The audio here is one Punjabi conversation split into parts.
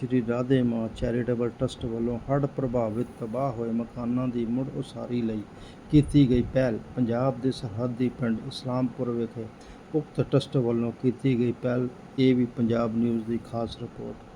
ਸ਼੍ਰੀ ਰਾਧੇ ਮਾਂ ਚੈਰੀਟੇਬਲ ਟਰਸਟ ਵੱਲੋਂ ਹੜ੍ਹ ਪ੍ਰਭਾਵਿਤ ਤਬਾਹ ਹੋਏ ਮਕਾਨਾਂ ਦੀ ਮੁੜ ਉਸਾਰੀ ਲਈ ਕੀਤੀ ਗਈ ਪਹਿਲ। ਪੰਜਾਬ ਦੇ ਸਰਹੱਦੀ ਪਿੰਡ ਇਸਲਾਮਪੁਰ ਵਿਖੇ ਉਕਤ ਟਰਸਟ ਵੱਲੋਂ ਕੀਤੀ ਗਈ ਪਹਿਲ। ਇਹ ਵੀ ਪੰਜਾਬ ਨਿਊਜ਼ ਦੀ ਖਾਸ ਰਿਪੋਰਟ।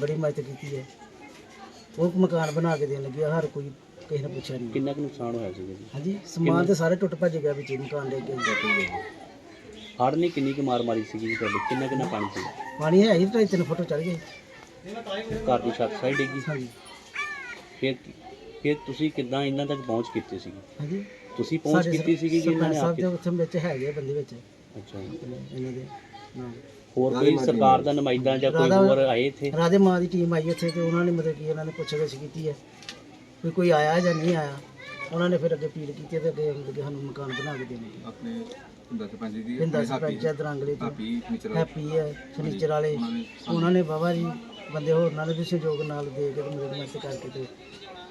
ਬੜੀ ਮਦਦ ਕੀਤੀ ਹੈ। ਉਹ ਮਕਾਨ ਬਣਾ ਕੇ ਦੇਣ ਲੱਗੀ ਆ, ਹਰ ਕੋਈ ਕਿਸੇ ਨੇ ਪੁੱਛਿਆ ਨਹੀਂ। ਕਿੰਨਾ ਕੁ ਨੁਕਸਾਨ ਹੋਇਆ ਸੀਗਾ ਜੀ? ਹਾਂਜੀ ਸਮਾਨ ਤੇ ਸਾਰੇ ਟੁੱਟ ਭੱਜ ਗਿਆ ਵਿੱਚ ਮਕਾਨ ਦੇ ਕੇ ਹੜ ਨੇ ਕਿੰਨੀ ਕੁ ਮਾਰ ਮਾਰੀ ਸੀਗੀ ਜੀ ਤੁਹਾਡੇ? ਕਿੰਨਾ ਕਿੰਨਾ ਪਾਣੀ ਸੀਗਾ ਪਾਣੀ ਹੈ ਹੀ ਢਾਈ ਤਿੰਨ ਫੁੱਟ ਚੜ ਗਏ। ਘਰ ਦੀ ਛੱਤ ਸਾਈਡ ਡਿੱਗੀ ਹਾਂਜੀ। ਫਿਰ ਫਿਰ ਤੁਸੀਂ ਕਿੱਦਾਂ ਇਹਨਾਂ ਤੱਕ ਪਹੁੰਚ ਕੀਤੀ ਸੀਗੀ? ਹਾਂਜੀ। ਤੁਸੀਂ ਪਹੁੰਚ ਕੀਤੀ ਸੀਗੀ ਕਿ ਇਹਨਾਂ ਨੇ ਸਰਪੰਚ ਆਪ ਸਾਹਿਬ ਦੇ ਉੱਥੇ ਵਿੱਚ ਹੈਗੇ ਬੰਦੇ ਵਿੱਚ? ਅੱਛਾ ਇਹਨਾਂ ਦੇ ਨਾਲ। ਹੋਰ ਕੋਈ ਸਰਕਾਰ ਦਾ ਨੁਮਾਇੰਦਾ ਜਾਂ ਕੋਈ ਰਾਧਾ- ਹੋਰ ਆਏ ਇੱਥੇ? ਰਾਧੇ ਮਾਂ ਦੀ ਟੀਮ ਆਈ ਉੱਥੇ ਤੇ ਉਹਨਾਂ ਨੇ ਮਤਲਬ ਕਿ ਉਹਨਾਂ ਨੇ ਪੁੱਛਗਿੱਛ ਕੀਤੀ ਹੈ ਵੀ ਕੋਈ ਆਇਆ ਜਾਂ ਨਹੀਂ ਆਇਆ। ਉਹਨਾਂ ਨੇ ਫਿਰ ਅੱਗੇ ਅਪੀਲ ਕੀਤੀ ਤੇ ਅੱਗੇ ਮਤਲਬ ਕਿ ਸਾਨੂੰ ਮਕਾਨ ਬਣਾ ਕੇ ਦੇਣੇ। ਆਪਣੇ ਦਸ ਪੰਜ ਦੀ ਪਿੰਡਾ ਸਰਪੰਚ ਦਰਾਂਗਲੇ ਤੋਂ ਮਿਚਰ ਹੈਪੀ ਹੈ ਫਰਨੀਚਰ ਵਾਲੇ। ਉਹਨਾਂ ਨੇ ਬਾਬਾ ਜੀ ਬੰਦੇ ਹੋਰ ਨਾਲ ਵੀ ਸਹਿਯੋਗ ਨਾਲ ਦੇ ਕੇ ਤੇ ਮਦਦ ਮਦਦ ਕਰਕੇ ਤੇ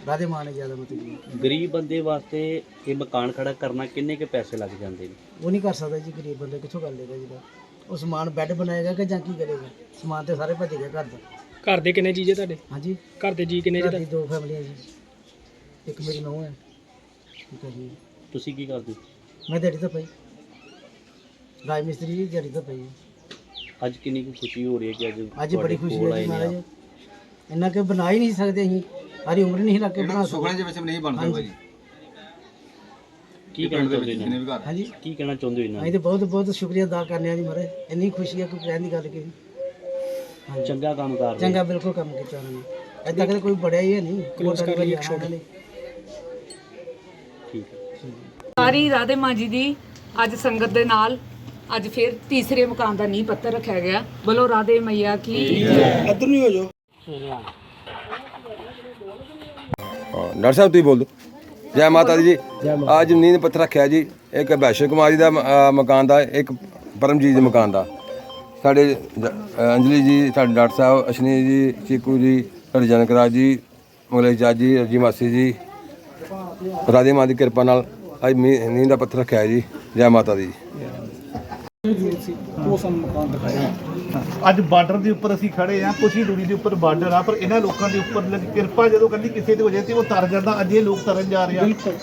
ਰਾਧੇ ਮਾਂ ਨੇ ਜ਼ਿਆਦਾ ਕੀਤੀ। ਗਰੀਬ ਬੰਦੇ ਵਾਸਤੇ ਇਹ ਮਕਾਨ ਖੜਾ ਕਰਨਾ ਕਿੰਨੇ ਕੇ ਪੈਸੇ ਲੱਗ ਜਾਂਦੇ ਨੇ? ਉਹ ਨਹੀਂ ਕਰ ਸਕਦਾ ਜੀ ਗਰੀਬ ਬੰਦੇ ਕਿੱਥੋਂ ਕਰ ਲੇਗਾ ਜਿਹੜਾ ਉਹ ਸਮਾਨ ਬੈੱਡ ਬਣਾਏਗਾ ਕਿ ਜਾਂ ਕੀ ਕਰੇਗਾ? ਸਮਾਨ ਤੇ ਸਾਰੇ ਭੱਜ ਗਿਆ ਘਰ ਦਾ। ਘਰ ਦੇ ਕਿੰਨੇ ਜੀਜੇ ਤੁਹਾਡੇ? ਹਾਂਜੀ। ਘਰ ਦੇ ਜੀ ਕਿੰਨੇ ਘਰ ਦੀ ਦੋ? ਫੈਮਲੀਆਂ ਜੀ। ਇੱਕ ਮੇਰੀ ਨੂੰਹ ਹੈ। ਠੀਕ ਹੈ ਜੀ। ਤੁਸੀਂ ਕੀ ਕਰਦੇ? ਮੈਂ ਦਿਹਾੜੀ ਤਾਂ ਪਈ। ਰਾਜ ਮਿਸਤਰੀ ਦੀ ਦਿਹਾੜੀ ਤਾਂ ਪਈ ਅੱਜ ਕਿੰਨੀ ਕੁ ਖੁਸ਼ੀ ਹੋ ਰਹੀ ਹੈ ਕਿ ਅੱਜ ਅੱਜ ਬੜੀ ਤੁਹਾਡੇ ਖੁਸ਼ੀ ਕੋਲ ਹੈ ਆਏ ਜੀ ਨੇ ਮਹਾਰਾਜ। ਇੰਨਾ ਕਿ ਬਣਾ ਹੀ ਨਹੀਂ ਸਕਦੇ ਅਸੀਂ। ਸਾਰੀ ਉਮਰ ਨਹੀਂ ਲੱਗ ਕੇ ਬਣਾ ਸਕਦੇ। ਸੁਖਣਾ ਦੇ ਵਿੱਚ ਨਹੀਂ ਬਣ ਸਕਦਾ ਜੀ ਕੀ ਕਹਿਣਾ ਚਾਹੁੰਦੇ ਨੇ ਵੀ ਘਰ ਹਾਂਜੀ। ਕੀ ਕਹਿਣਾ ਚਾਹੁੰਦੇ ਹੋ ਇਹਨਾਂ ਅਸੀਂ ਤੇ ਬਹੁਤ ਬਹੁਤ ਸ਼ੁਕਰੀਆ ਅਦਾ ਕਰਨੇ ਆ ਜੀ ਮਹਾਰਾਜ ਇੰਨੀ ਖੁਸ਼ੀ ਹੈ ਕੋਈ ਕਹਿਣ ਦੀ ਗੱਲ ਕਿ ਨੂੰ ਚੰਗਾ ਕੰਮ ਕਰ ਰਹੇ ਚੰਗਾ ਬਿਲਕੁਲ ਕੰਮ ਕੀਤਾ ਉਹਨਾਂ ਨੇ। ਏਦਾਂ ਕਦੇ ਕੋਈ ਬੜਿਆ ਹੀ ਹੈ ਨਹੀਂ। ਕਲੋਸ ਕਰੀ ਇੱਕ ਛੋਟਾ ਠੀਕ ਹੈ। ਸਾਰੀ ਰਾਧੇ ਮਾਂ ਜੀ ਦੀ ਅੱਜ ਸੰਗਤ ਦੇ ਨਾਲ ਅੱਜ ਫਿਰ ਤੀਸਰੇ ਮਕਾਨ ਦਾ ਨੀਂਹ ਪੱਥਰ ਰੱਖਿਆ ਗਿਆ। ਬੋਲੋ ਰਾਧੇ ਮਈਆ ਕੀ ਹਾਂ। ਡਾਕਟਰ ਸਾਹਿਬ ਤੁਸੀਂ ਬੋਲ ਦਿਓ। ਜੈ ਮਾਤਾ ਦੀ ਜੀ। ਅੱਜ ਨੀਂਦ ਪੱਥਰ ਰੱਖਿਆ ਜੀ। ਇੱਕ ਵੈਸ਼ਵ ਕੁਮਾਰੀ ਦਾ ਮ- ਅਹ ਮਕਾਨ ਦਾ ਇੱਕ ਪਰਮਜੀਤ ਦੇ ਮਕਾਨ ਦਾ। ਸਾਡੇ ਜ- ਅਹ ਅੰਜਲੀ ਜੀ ਸਾਡੇ ਡਾਕਟਰ ਸਾਹਿਬ ਅਸ਼ਨੀ ਜੀ ਚੀਕੂ ਜੀ ਸਾਡੇ ਜਨਕਰਾਜ ਜੀ ਮੁਗਲੇਸ਼ ਜੱਜ ਜੀ ਰਜੀ ਮਾਸੀ ਜੀ। ਰਾਧੇ ਮਾਂ ਦੀ ਕਿਰਪਾ ਨਾਲ ਅੱਜ ਮੀ- ਨੀਂਦ ਦਾ ਪੱਥਰ ਰੱਖਿਆ ਜੀ। ਜੈ ਮਾਤਾ ਦੀ। ਅੱਜ ਬਾਰਡਰ ਦੇ ਉੱਪਰ ਅਸੀਂ ਖੜੇ ਆ ਕੁਛ ਹੀ ਦੂਰੀ ਦੇ ਉੱਪਰ ਬਾਰਡਰ ਆ ਪਰ ਇਹਨਾਂ ਲੋਕਾਂ ਦੇ ਉੱਪਰ ਲੱਗੀ ਕਿਰਪਾ ਜਦੋਂ ਕਹਿੰਦੀ ਕਿਸੇ ਤੇ ਹੋ ਜਾਏ ਤੇ ਉਹ ਤਰ ਜਾਂਦਾ ਅੱਜ ਇਹ ਲੋਕ ਤਰਨ ਜਾ ਰਹੇ ਆ। ਬਿਲਕੁਲ।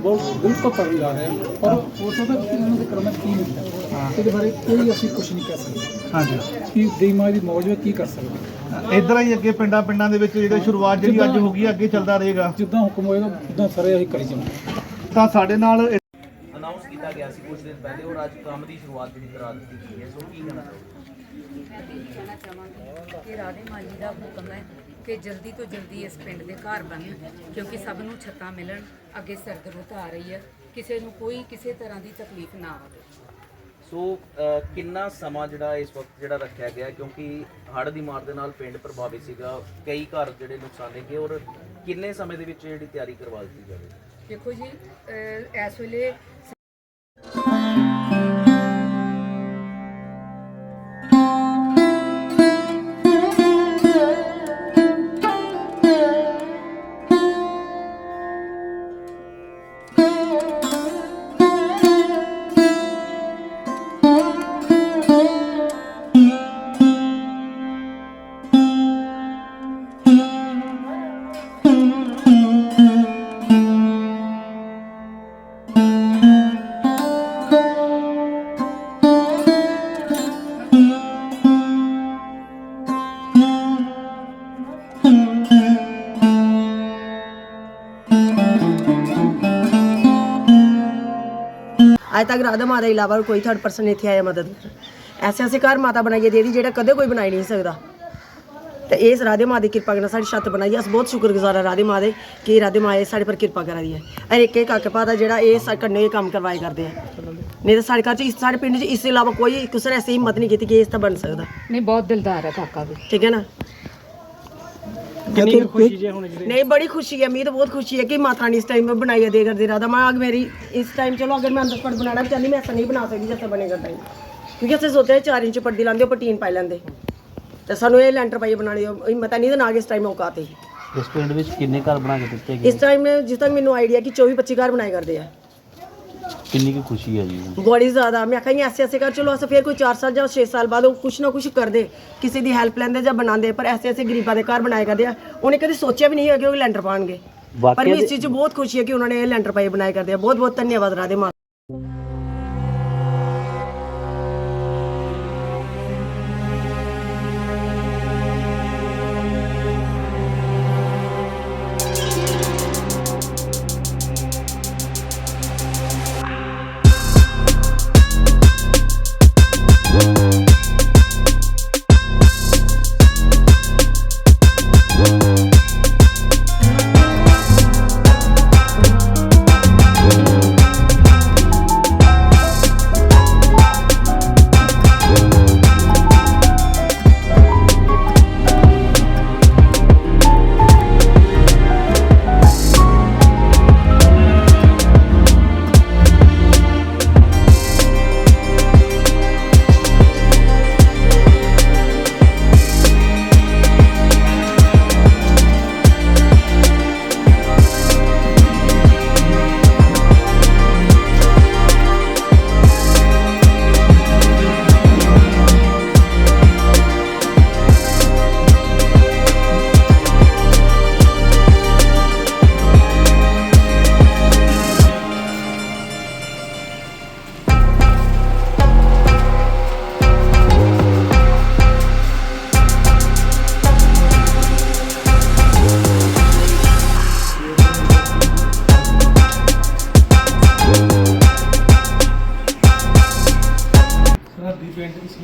ਬਹੁਤ ਬਿਲਕੁਲ ਤਰਨ ਜਾ ਰਹੇ ਆ। ਪਰ ਹੋ ਸਕਦਾ ਕਿ ਇਹਨਾਂ ਦੇ ਕਰਮਾਂ ਕੀ ਮਿਲਦਾ ਇਹਦੇ ਬਾਰੇ ਕੋਈ ਅਸੀਂ ਕੁਝ ਨਹੀਂ ਕਹਿ ਸਕਦੇ। ਹਾਂਜੀ। ਕਿ ਦੇਮਾਂ ਦੀ ਮੌਜ ਵਿੱਚ ਕੀ ਕਰ ਸਕਦੇ। ਇਧਰ ਹੀ ਅੱਗੇ ਪਿੰਡਾਂ ਪਿੰਡਾਂ ਦੇ ਵਿੱਚ ਜਿਹੜਾ ਸ਼ੁਰੂਆਤ ਜਿਹੜੀ ਅੱਜ ਹੋ ਗਈ ਅੱਗੇ ਚੱਲਦਾ ਰਹੇਗਾ। ਜਿੱਦਾਂ ਹੁਕਮ ਹੋਏਗਾ ਉਦਾਂ ਸਾਰੇ ਅਸੀਂ ਕਰੀ ਜਾਵਾਂਗੇ। ਤਾਂ ਸਾਡੇ ਨਾਲ ਕੀਤਾ ਗਿਆ ਸੀ ਕੁਝ ਦਿਨ ਪਹਿਲੇ ਔਰ ਅੱਜ ਕੰਮ ਦੀ ਸ਼ੁਰੂਆਤ ਜਿਹੜੀ ਕਰਾ ਦਿੱਤੀ ਗਈ ਹੈ। ਸੋ ਕੀ ਕਹਿਣਾ ਕਹਿਣਾ ਚਾਹਾਂਗੇ ਕਿ ਰਾਧੇ ਮਾਂ ਜੀ ਦਾ ਹੁਕਮ ਹੈ ਕਿ ਜਲਦੀ ਤੋਂ ਜਲਦੀ ਇਸ ਪਿੰਡ ਦੇ ਘਰ ਬਣਨ ਕਿਉਂਕਿ ਸਭ ਨੂੰ ਛੱਤਾਂ ਮਿਲਣ ਅੱਗੇ ਸਰਦ ਰੁੱਤ ਆ ਰਹੀ ਹੈ। ਕਿਸੇ ਨੂੰ ਕੋਈ ਕਿਸੇ ਤਰ੍ਹਾਂ ਦੀ ਤਕਲੀਫ ਨਾ ਆਵੇ ਸੋ ਅ, ਕਿੰਨਾ ਸਮਾਂ ਜਿਹੜਾ ਇਸ ਵਕਤ ਜਿਹੜਾ ਰੱਖਿਆ ਗਿਆ ਹੈ? ਕਿਉਂਕਿ ਹੜ੍ਹ ਦੀ ਮਾਰ ਦੇ ਨਾਲ ਪਿੰਡ ਪ੍ਰਭਾਵਿਤ ਸੀਗਾ ਕਈ ਘਰ ਜਿਹੜੇ ਨੁਕਸਾਨੇ ਗਏ ਔਰ ਕਿੰਨੇ ਸਮੇਂ ਦੇ ਵਿੱਚ ਜਿਹੜੀ ਤਿਆਰੀ ਕਰਵਾ ਦਿੱਤੀ ਜਾਵੇ ਦੇਖੋ ਜੀ ਅਹ ਇਸ ਵੇਲੇ ਅੱਜ ਤੱਕ ਰਾਧਾ ਮਾਤਾ ਦੇ ਇਲਾਵਾ ਕੋਈ ਥਰਡ ਪਰਸਨ ਇੱਥੇ ਆਇਆ ਮਦਦ ਕਰਨ। ਐਸੇ ਐਸੇ ਘਰ ਮਾਤਾ ਬਣਾਈਏ ਦੇਦੀ ਜਿਹੜਾ ਕਦੇ ਕੋਈ ਬਣਾਈ ਨਹੀਂ ਸਕਦਾ। ਤੇ ਇਸ ਰਾਧੇ ਮਾਂ ਦੀ ਕਿਰਪਾ ਨਾਲ ਸਾਡੀ ਛੱਤ ਬਣਾਈ। ਅਸੀਂ ਬਹੁਤ ਸ਼ੁਕਰਗੁਜ਼ਾਰ ਹਾਂ ਰਾਧੇ ਮਾਂ ਦੇ ਕਿ ਰਾਧੇ ਮਾਂ ਇਹ ਸਾਡੇ ਪਰ ਕਿਰਪਾ ਕਰਾ ਦੀ ਹੈ। ਅਰ ਇੱਕ ਇੱਕ ਕਾਕੇ ਪਾ ਦਾ ਜਿਹੜਾ ਇਹ ਸਾਡੇ ਇਹ ਕੰਮ ਕਰਵਾਏ ਕਰਦੇ ਆ। ਨਹੀਂ ਤਾਂ ਸਾਡੇ ਘਰ ਚ ਇਸ ਸਾਡੇ ਪਿੰਡ ਚ ਇਸ ਤੋਂ ਇਲਾਵਾ ਕੋਈ ਕਿਸੇ ਨੇ ਐਸੀ ਹਿੰਮਤ ਨਹੀਂ ਕੀਤੀ ਕਿ ਇਸ ਤਾਂ ਬਣ ਸਕਦਾ। ਨਹੀਂ ਬਹੁਤ ਦਿਲਦਾਰ ਹੈ ਕਾਕਾ ਵੀ। ਠੀਕ ਹੈ ਨਾ? ਕਿੰਨੀ ਖੁਸ਼ੀ ਜੇ ਹੁਣ ਨਹੀਂ ਬੜੀ ਖੁਸ਼ੀ ਹੈ ਮੈਨੂੰ ਤਾਂ ਬਹੁਤ ਖੁਸ਼ੀ ਹੈ ਕਿ ਮਾਤਾ ਨੇ ਇਸ ਟਾਈਮ ਬਣਾਈ ਹੈ ਦੇ ਕਰਦੇ ਰਾਧਾ। ਮਾਂ ਅਗ ਮੇਰੀ ਇਸ ਟਾਈਮ ਚਲੋ ਅਗਰ ਮੈਂ ਅੰਦਰ ਪੜ ਬਣਾਣਾ ਵੀ ਚਾਹੁੰਦੀ ਮੈਂ ਐਸਾ ਨਹੀਂ ਬਣਾ ਸਕਦੀ ਜੈਸਾ ਬਣੇਗਾ ਟਾਈਮ ਕਿਉਂਕਿ ਅਸੀਂ ਸੋਚਿਆ 4 ਇੰਚ ਪੱਟੀ ਲਾਉਂਦੇ ਉੱਪਰ ਟੀਨ ਪਾਈ ਲੈਂਦੇ। ਤੇ ਸਾਨੂੰ ਇਹ ਲੈਂਟਰ ਪਾਈ ਬਣਾਣੀ ਹਿੰਮਤ ਨਹੀਂ ਤਾਂ ਨਾ ਕਿ ਇਸ ਟਾਈਮ ਔਕਾਤ ਹੈ ਇਸ ਪਿੰਡ ਵਿੱਚ ਕਿੰਨੇ ਘਰ ਬਣਾ ਕੇ ਦਿੱਤੇ ਇਸ ਟਾਈਮ ਜਿਸ ਤੱਕ ਮੈਨੂੰ ਆਈਡੀਆ ਕਿ 24 25 ਘਰ ਬਣਾਏ ਕਰਦੇ ਆ। ਕਿੰਨੀ ਕੁ ਖੁਸ਼ੀ ਹੈ ਜੀ? ਬੜੀ ਜ਼ਿਆਦਾ। ਮੈਂ ਕਹਾਂ ਐਸੇ ਐਸੇ ਕਰ ਚਲੋ ਅਸੀਂ ਫਿਰ ਕੋਈ 4 ਸਾਲ ਜਾਂ 6 ਸਾਲ ਬਾਅਦ ਉਹ ਕੁਛ ਨਾ ਕੁਛ ਕਰਦੇ ਕਿਸੇ ਦੀ ਹੈਲਪ ਲੈਂਦੇ ਜਾਂ ਬਣਾਉਂਦੇ ਪਰ ਐਸੇ ਐਸੇ ਗਰੀਬਾਂ ਦੇ ਘਰ ਬਣਾਏ ਕਰਦੇ ਆ। ਉਹਨੇ ਕਦੇ ਸੋਚਿਆ ਵੀ ਨਹੀਂ ਹੈ ਕਿ ਉਹ ਲੈਂਟਰ ਪਾਣਗੇ ਪਰ ਇਸ ਚੀਜ਼ 'ਚ ਬਹੁਤ ਖੁਸ਼ੀ ਹੈ ਕਿ ਉਹਨਾਂ ਨੇ ਇਹ ਲੈਂਟਰ ਪਾਏ ਬਣਾਏ ਕਰਦੇ ਆ। ਬਹੁਤ ਬਹੁਤ ਧੰਨਵਾਦ ਰਾਧੇ ਮਾਂ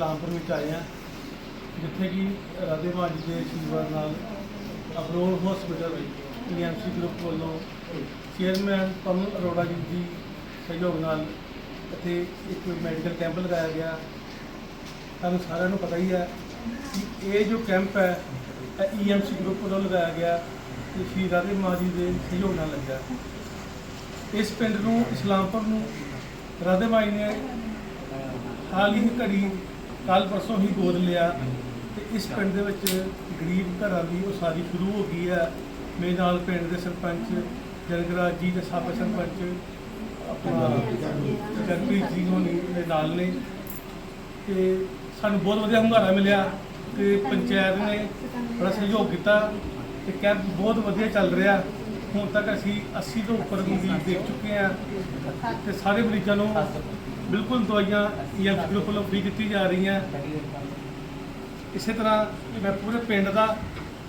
ਇਸਲਾਮਪੁਰ ਵਿੱਚ ਆਏ ਹਾਂ, ਜਿੱਥੇ ਕਿ ਰਾਧੇ ਮਾਂ ਜੀ ਦੇ ਆਸ਼ੀਰਵਾਦ ਨਾਲ ਅਬਰੋਲ ਹਸਪੀਟਲ ਈਐਮਸੀ ਗਰੁੱਪ ਵੱਲੋਂ ਚੇਅਰਮੈਨ ਪਵਨ ਅਰੋੜਾ ਜੀ ਦੀ ਸਹਿਯੋਗ ਨਾਲ ਇੱਥੇ ਇੱਕ ਮੈਡੀਕਲ ਕੈਂਪ ਲਗਾਇਆ ਗਿਆ। ਤੁਹਾਨੂੰ ਸਾਰਿਆਂ ਨੂੰ ਪਤਾ ਹੀ ਹੈ ਕਿ ਇਹ ਜੋ ਕੈਂਪ ਹੈ, ਇਹ ਈਐਮਸੀ ਗਰੁੱਪ ਵੱਲੋਂ ਲਗਾਇਆ ਗਿਆ ਤੇ ਸ਼੍ਰੀ ਰਾਧੇ ਮਾਂ ਜੀ ਦੇ ਸਹਿਯੋਗ ਨਾਲ ਲੱਗਾ ਇਸ ਪਿੰਡ ਨੂੰ, ਇਸਲਾਮਪੁਰ ਨੂੰ ਰਾਧੇ ਮਾਈ ਨੇ ਹਾਲ ਹੀ ਘੜੀ ਕੱਲ ਪਰਸੋਂ ਹੀ ਗੋਦ ਲਿਆ ਤੇ ਇਸ ਪਿੰਡ ਦੇ ਵਿੱਚ ਗਰੀਬ ਘਰਾਂ ਦੀ ਉਸਾਰੀ ਸ਼ੁਰੂ ਹੋ ਗਈ ਹੈ। ਮੇਰੇ ਨਾਲ ਪਿੰਡ ਦੇ ਸਰਪੰਚ ਜਨਗਰਾਜ ਜੀ ਤੇ ਸਾਬਕਾ ਸਰਪੰਚ ਆਪਣਾ ਜਗਪ੍ਰੀਤ ਜੀ ਹੋਣੀ ਦੇ ਨਾਲ ਨੇ। ਤੇ ਸਾਨੂੰ ਬਹੁਤ ਵਧੀਆ ਹੁੰਗਾਰਾ ਮਿਲਿਆ ਤੇ ਪੰਚਾਇਤ ਨੇ ਬੜਾ ਸਹਿਯੋਗ ਕੀਤਾ ਤੇ ਕੈਂਪ ਬਹੁਤ ਵਧੀਆ ਚੱਲ ਰਿਹਾ। ਹੁਣ ਤੱਕ ਅਸੀਂ 80 ਤੋਂ ਉੱਪਰ ਮਰੀਜ਼ ਦੇਖ ਚੁੱਕੇ ਹਾਂ ਤੇ ਸਾਰੇ ਮਰੀਜ਼ਾਂ ਨੂੰ ਬਿਲਕੁਲ ਦਵਾਈਆਂ ਈਐਫ ਗਰੁੱਪ ਵੱਲੋਂ ਫ੍ਰੀ ਦਿੱਤੀ ਜਾ ਰਹੀਆਂ ਇਸੇ ਤਰ੍ਹਾਂ ਮੈਂ ਪੂਰੇ ਪਿੰਡ ਦਾ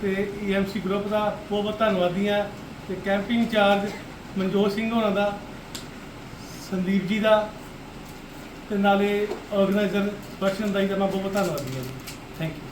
ਤੇ ਈਐਮਸੀ ਗਰੁੱਪ ਦਾ ਬਹੁਤ ਬਹੁਤ ਧੰਨਵਾਦੀ ਹਾਂ ਤੇ ਕੈਂਪਿੰਗ ਇੰਚਾਰਜ ਮਨਜੋਤ ਸਿੰਘ ਹੋਣਾ ਦਾ, ਸੰਦੀਪ ਜੀ ਦਾ ਤੇ ਨਾਲੇ ਆਰਗੇਨਾਈਜ਼ਰ ਬਖਸ਼ਨ ਦਾ ਜੀ ਦਾ ਮੈਂ ਬਹੁਤ ਬਹੁਤ ਧੰਨਵਾਦੀ ਹਾਂ ਜੀ। Thank you